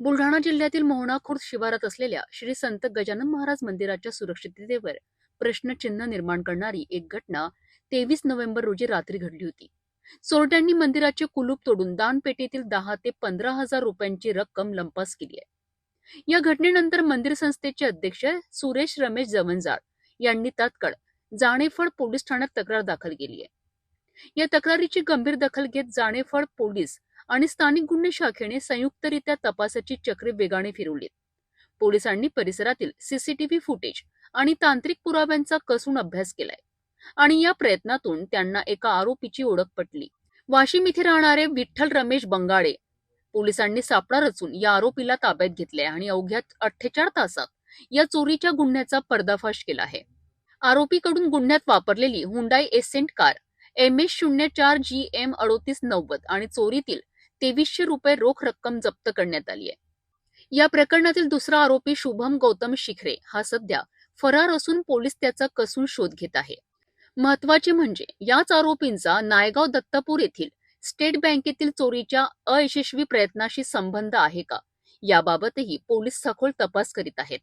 बुलढाणा जिल्ह्यातील मोहणा खुर्द शिवारात असलेल्या श्री संत गजानन महाराज मंदिराच्या सुरक्षिततेवर प्रश्नचिन्ह निर्माण करणारी एक घटना तेवीस नोव्हेंबर रोजी रात्री घडली होती. चोरट्यांनी मंदिराचे कुलूप तोडून दानपेटीतील दहा ते पंधरा हजार रुपयांची रक्कम लंपास केली आहे. या घटनेनंतर मंदिर संस्थेचे अध्यक्ष सुरेश रमेश जवंजाळ यांनी तात्काळ जाणेफळ पोलीस ठाण्यात तक्रार दाखल केली आहे. या तक्रारीची गंभीर दखल घेत जाणेफळ पोलीस आणि स्थानिक गुन्हे शाखेने संयुक्तरित्या तपासाची चक्रे वेगाने फिरवली पोलिसांनी परिसरातील सीसीटीव्ही फुटेज आणि तांत्रिक पुराव्यांचा कसून अभ्यास केलाय. आणि या प्रयत्नातून त्यांना एका आरोपीची ओळख पटली. वाशिम इथे राहणारे विठ्ठल रमेश बंगाळे पोलिसांनी सापळा रचून या आरोपीला ताब्यात घेतले आणि अवघ्या अठ्ठेचाळ तासात या चोरीच्या गुन्ह्याचा पर्दाफाश केला आहे. आरोपीकडून गुन्ह्यात वापरलेली Hyundai Accent car M S शून्य चार जी एम अडोतीस नव्वद आणि चोरीतील तेवीसशे रुपये रोख रक्कम जप्त करण्यात आली आहे. या प्रकरणातील दुसरा आरोपी शुभम गौतम शिखरे हा सध्या फरार असून पोलीस त्याचा कसून शोध घेत आहे. महत्त्वाचे म्हणजे याच आरोपींचा नायगाव दत्तपूर येथील स्टेट बँकेतील चोरीच्या अयशस्वी प्रयत्नाशी संबंध आहे का? याबाबतही पोलीस सखोल तपास करीत आहेत.